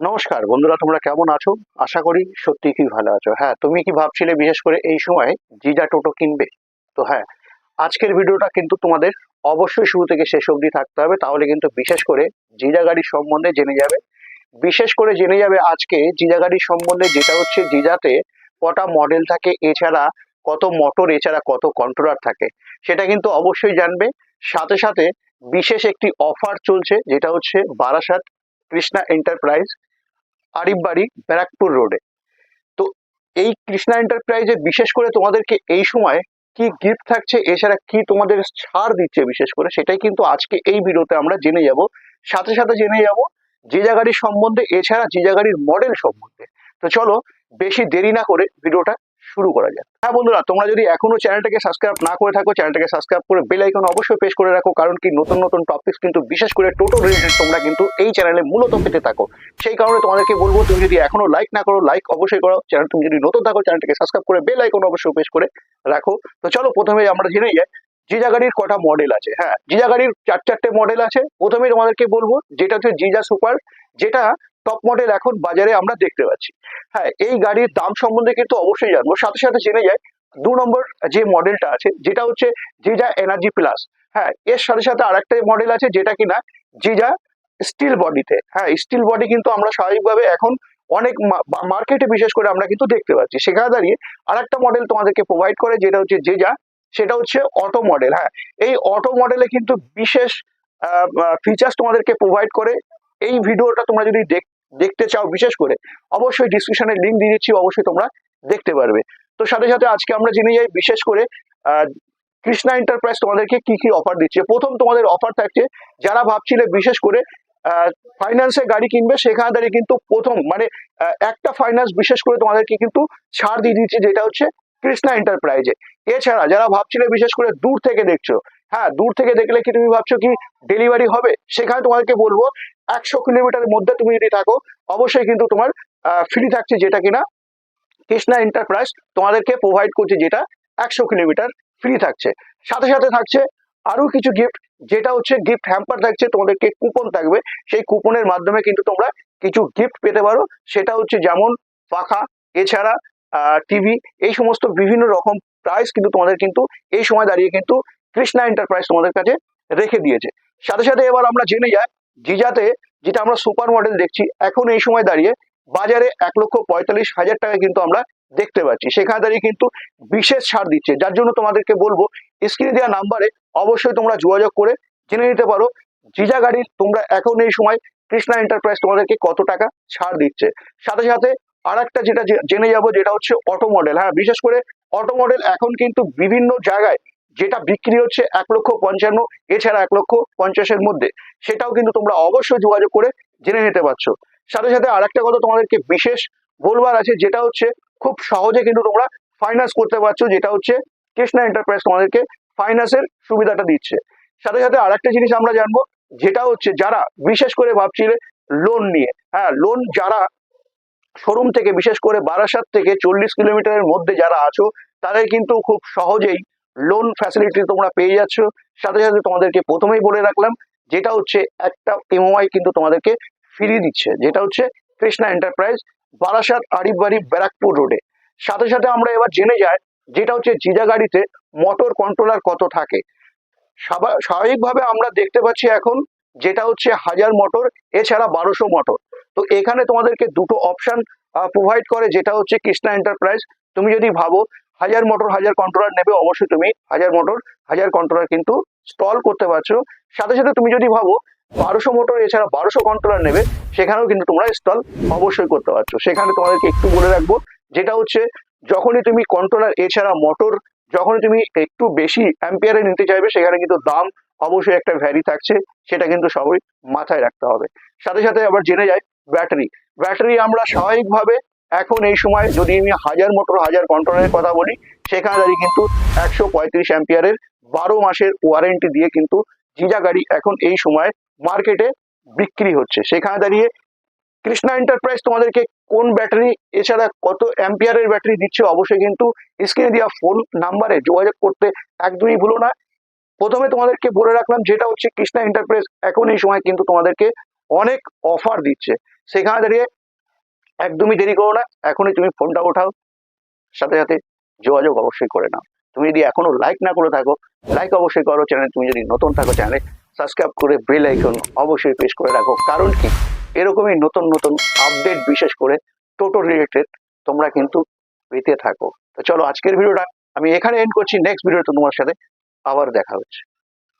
নমস্কার, বন্ধুরা, তোমরা কেমন আছো? আশা করি সত্যি কি ভালো আছো। হ্যাঁ তুমি কি ভাবছিলে বিশেষ করে এই সময় জিজা টোটো কিনবে? তো হ্যাঁ আজকের ভিডিওটা কিন্তু তোমাদের অবশ্যই শুরু থেকে শেষ অবধি থাকতে হবে। তাহলে কিন্তু বিশেষ করে জিজা গাড়ির সম্বন্ধে জেনে যাবে। বিশেষ করে জেনে যাবে আজকে জিজা গাড়ির সম্বন্ধে, যেটা হচ্ছে জিজাতে কটা মডেল থাকে, এছাড়া কত মোটর এছাড়া কত কন্ট্রোলার থাকে। সেটা কিন্তু অবশ্যই জানবে। সাথে সাথে বিশেষ একটি অফার চলছে, যেটা হচ্ছে বারাসাত কৃষ্ণা এন্টারপ্রাইজ আরিফবাড়ি ব্যারাকপুর রোডে তো এই কৃষ্ণা এন্টারপ্রাইজে বিশেষ করে তোমাদেরকে এই সময় কি গিফট থাকছে, এছাড়া কি তোমাদের ছাড় দিচ্ছে বিশেষ করে, সেটাই কিন্তু আজকে এই ভিডিওতে আমরা জেনে যাব। সাথে সাথে জেনে যাব জিজা গাড়ির সম্বন্ধে, এছাড়া জিজা গাড়ির মডেল সম্বন্ধে। তো চলো, বেশি দেরি না করে ভিডিওটা শুরু করা যাক। হ্যাঁ বন্ধুরা, তোমরা যদি এখনও চ্যানেলটাকে সাবস্ক্রাইব না করে থাকো, চ্যানেলটাকে সাবস্ক্রাইব করে বেল আইকন অবশ্যই প্রেস করে রাখো, কারণ কি নতুন নতুন টপিকস কিন্তু বিশেষ করে টোটো রিলেটেড তোমরা কিন্তু এই চ্যানেলে মূলত পেতে থাকো। সেই কারণে তোমাদেরকে বলব, তুমি যদি এখনও লাইক না করো লাইক অবশ্যই করো। চ্যানেল তুমি যদি নতুন থাকো, চ্যানেলটাকে সাবস্ক্রাইব করে বেল আইকন অবশ্যই প্রেস করে রাখো। তো চলো, প্রথমে আমরা জেনে যাই জিজা গাড়ির কটা মডেল আছে। হ্যাঁ জিজা গাড়ির চার চারটে মডেল আছে। প্রথমে তোমাদেরকে বলব, যেটা হচ্ছে জিজা সুপার যেটা টপ মডেল এখন বাজারে আমরা দেখতে পাচ্ছি। হ্যাঁ এই গাড়ির দাম সম্বন্ধে কিন্তু অবশ্যই জানব। সাথে সাথে জেনে যায় দু নম্বর যে মডেলটা আছে, যেটা হচ্ছে জিজা এনার্জি প্লাস হ্যাঁ এর সাথে সাথে আরেকটা মডেল আছে, যেটা কিনা জিজা স্টিল বডিতে হ্যাঁ স্টিল বডি কিন্তু আমরা স্বাভাবিকভাবে এখন অনেক মার্কেটে বিশেষ করে আমরা কিন্তু দেখতে পাচ্ছি। সেখানে দাঁড়িয়ে আরেকটা মডেল তোমাদেরকে প্রোভাইড করে, যেটা হচ্ছে যেজা সেটা হচ্ছে অটো মডেল হ্যাঁ এই অটো মডেলে কিন্তু বিশেষ ফিচার্স তোমাদেরকে প্রোভাইড করে। এই ভিডিওটা তোমরা যদি দেখ- দেখতে চাও, বিশেষ করে অবশ্যই ডিসক্রিপশনে লিঙ্ক দিয়ে দিচ্ছি, অবশ্যই তোমরা দেখতে পারবে। তো সাথে সাথে আজকে আমরা জেনে যাই, বিশেষ করে কৃষ্ণা এন্টারপ্রাইজ তোমাদেরকে কি কি অফার দিচ্ছে। প্রথম তোমাদের অফার থাকছে, যারা ভাবছিলে বিশেষ করে ফাইন্যান্সে গাড়ি কিনবে, সেখানে দাঁড়িয়ে কিন্তু প্রথম মানে একটা ফাইন্যান্স বিশেষ করে তোমাদেরকে কিন্তু ছাড় দিয়ে দিচ্ছে, যেটা হচ্ছে কৃষ্ণা এন্টারপ্রাইজে এছাড়া যারা ভাবছিলে বিশেষ করে দূর থেকে দেখছ হ্যাঁ দূর থেকে দেখলে কি তুমি ভাবছ কি ডেলিভারি হবে? সেখানে তোমাদেরকে বলব একশো কিলোমিটারের মধ্যে তুমি যদি থাকো, অবশ্যই কিন্তু তোমার ফ্রি থাকছে যেটা কিনা। কৃষ্ণা এন্টারপ্রাইজ তোমাদেরকে প্রোভাইড করছে যেটা একশো কিলোমিটার ফ্রি থাকছে। সাথে সাথে থাকছে আরও কিছু গিফট যেটা হচ্ছে গিফট হ্যাম্পার থাকছে, তোমাদেরকে কুপন থাকবে। সেই কুপনের মাধ্যমে কিন্তু তোমরা কিছু গিফট পেতে পারো। সেটা হচ্ছে যেমন পাখা, এছাড়া টিভি এই সমস্ত বিভিন্ন রকম প্রাইস কিন্তু তোমাদের কিন্তু এই সময় দাঁড়িয়ে কিন্তু কৃষ্ণা এন্টারপ্রাইজ তোমাদের কাছে রেখে দিয়েছে। সাথে সাথে এবার আমরা জেনে যাই জিজাতে যেটা আমরা সুপার মডেল দেখছি, এখন এই সময় দাঁড়িয়ে বাজারে এক লক্ষ পঁয়তাল্লিশ হাজার টাকা কিন্তু আমরা দেখতে পাচ্ছি। সেখানে দাঁড়িয়ে কিন্তু বিশেষ ছাড় দিচ্ছে। যার জন্য তোমাদেরকে বলব স্ক্রিনে দেওয়া নাম্বারে অবশ্যই তোমরা যোগাযোগ করে জেনে নিতে পারো, জিজা গাড়ির তোমরা এখন এই সময় কৃষ্ণা এন্টারপ্রাইজ তোমাদেরকে কত টাকা ছাড় দিচ্ছে। সাথে সাথে আর যেটা জেনে যাব, যেটা হচ্ছে অটো মডেল হ্যাঁ বিশেষ করে অটো মডেল এখন কিন্তু বিভিন্ন জায়গায় যেটা বিক্রি হচ্ছে এক লক্ষ পঞ্চান্ন, এছাড়া এক লক্ষ পঞ্চাশের মধ্যে। সেটাও কিন্তু তোমরা অবশ্যই যোগাযোগ করে জেনে নিতে পারছ। সাথে সাথে আরেকটা কথা তোমাদেরকে বিশেষ বলবার আছে, যেটা হচ্ছে খুব সহজে কিন্তু তোমরা ফাইন্যান্স করতে পারছ, যেটা হচ্ছে কৃষ্ণা এন্টারপ্রাইজ তোমাদেরকে ফাইন্যান্সের সুবিধাটা দিচ্ছে। সাথে সাথে আরেকটা জিনিস আমরা জানব, যেটা হচ্ছে যারা বিশেষ করে ভাবছিলে লোন নিয়ে হ্যাঁ লোন যারা শোরুম থেকে, বিশেষ করে বারাসাত থেকে চল্লিশ কিলোমিটারের মধ্যে যারা আছো তাদের কিন্তু খুব সহজেই লোন ফ্যাসিলিটি তোমরা পেয়ে যাচ্ছ। সাথে সাথে তোমাদেরকে প্রথমেই বলে রাখলাম, যেটা হচ্ছে একটা এমওআই কিন্তু তোমাদেরকে ফিরিয়ে দিচ্ছে, যেটা হচ্ছে কৃষ্ণা এন্টারপ্রাইজ বারাসাত, আরিফবাড়ি, ব্যারাকপুর রোডে সাথে সাথে আমরা এবার জেনে যাই, যেটা হচ্ছে জিজা গাড়িতে মোটর কন্ট্রোলার কত থাকে। স্বাভা- স্বাভাবিকভাবে আমরা দেখতে পাচ্ছি এখন যেটা হচ্ছে হাজার মোটর এছাড়া বারোশো মোটর তো এখানে তোমাদেরকে দুটো অপশন প্রোভাইড করে, যেটা হচ্ছে কৃষ্ণা এন্টারপ্রাইজ তুমি যদি ভাবো হাজার মোটর, হাজার কন্ট্রোলার নেবে, অবশ্যই তুমি হাজার মোটর, হাজার কন্ট্রোলার কিন্তু স্টল করতে পারছ। সাথে সাথে তুমি যদি ভাবো, বারোশো মোটর এছাড়া বারোশো কন্ট্রোলার নেবে, সেখানেও কিন্তু তোমরা স্টল অবশ্যই করতে পারছ। সেখানে তোমাদেরকে একটু বলে রাখব, যেটা হচ্ছে যখনই তুমি কন্ট্রোলার এছাড়া মোটর যখনই তুমি একটু বেশি অ্যাম্পিয়ারে নিতে চাইবে, সেখানে কিন্তু দাম অবশ্যই একটা ভ্যারি থাকছে, সেটা কিন্তু সবাই মাথায় রাখতে হবে। সাথে সাথে আবার জেনে যায় ব্যাটারি ব্যাটারি আমরা স্বাভাবিকভাবে এখন এই সময় যদি আমি হাজার মোটর, হাজার কন্ট্রোলের কথা বলি, সেখানে দাঁড়িয়ে কিন্তু একশো পঁয়ত্রিশ অ্যাম্পিয়ারের বারো মাসের ওয়ারেন্টি দিয়ে কিন্তু জিজা গাড়ি এখন এই সময় মার্কেটে বিক্রি হচ্ছে। সেখানে দাঁড়িয়ে কৃষ্ণা এন্টারপ্রাইজ তোমাদেরকে কোন ব্যাটারি এছাড়া কত অ্যাম্পিয়ারের ব্যাটারি দিচ্ছে অবশ্যই কিন্তু স্ক্রিনে দেওয়া ফোন নাম্বারে যোগাযোগ করতে একদমই ভুলো না। প্রথমে তোমাদেরকে বলে রাখলাম, যেটা হচ্ছে কৃষ্ণা এন্টারপ্রাইজ এখন এই সময় কিন্তু তোমাদেরকে অনেক অফার দিচ্ছে। সেখানে দাঁড়িয়ে একদমই দেরি করো না, এখনই তুমি ফোনটা ওঠাও। সাথে সাথে যোগাযোগ অবশ্যই করে নাও। তুমি যদি এখনও লাইক না করে থাকো লাইক অবশ্যই করো। চ্যানেল তুমি যদি নতুন থাকো চ্যানেলে সাবস্ক্রাইব করে বেল আইকন অবশ্যই প্রেস করে রাখো। কারণ কি? এরকমই নতুন নতুন আপডেট বিশেষ করে টোটো রিলেটেড তোমরা কিন্তু পেতে থাকো। তো চলো আজকের ভিডিওটা আমি এখানে এন্ড করছি। নেক্সট ভিডিওতে তোমার সাথে আবার দেখা হচ্ছে।